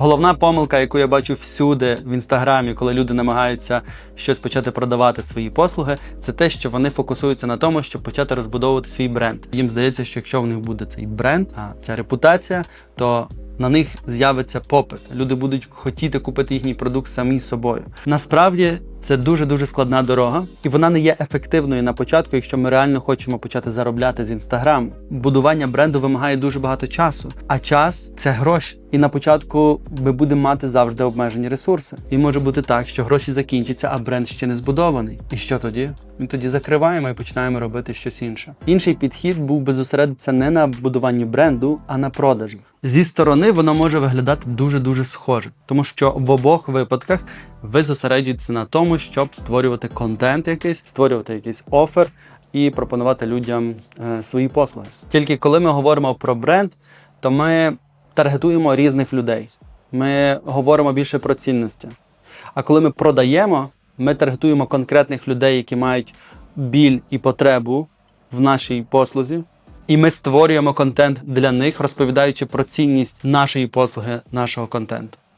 Головна помилка, яку я бачу всюди в інстаграмі, коли люди намагаються щось почати продавати свої послуги, це те, що вони фокусуються на тому, щоб почати розбудовувати свій бренд. Їм здається, що якщо в них буде цей бренд, а ця репутація, то на них з'явиться попит. Люди будуть хотіти купити їхній продукт самі собою. Насправді це дуже дуже складна дорога, і вона не є ефективною на початку, якщо ми реально хочемо почати заробляти з інстаграму. Будування бренду вимагає дуже багато часу, а час це гроші. І на початку ми будемо мати завжди обмежені ресурси. І може бути так, що гроші закінчаться, а бренд ще не збудований. І що тоді? Ми тоді закриваємо і починаємо робити щось інше. Інший підхід був би зосередитися не на будуванні бренду, а на продажах. Зі сторони воно може виглядати дуже дуже схоже, тому що в обох випадках ви зосереджуєтеся на тому, щоб створювати контент якийсь, створювати якийсь офер і пропонувати людям е, свої послуги. Тільки коли ми говоримо про бренд, то ми таргетуємо різних людей. Ми говоримо більше про цінності. А коли ми продаємо, ми таргетуємо конкретних людей, які мають біль і потребу в нашій послузі. І ми створюємо контент для них, розповідаючи про цінність нашої послуги, нашого контенту.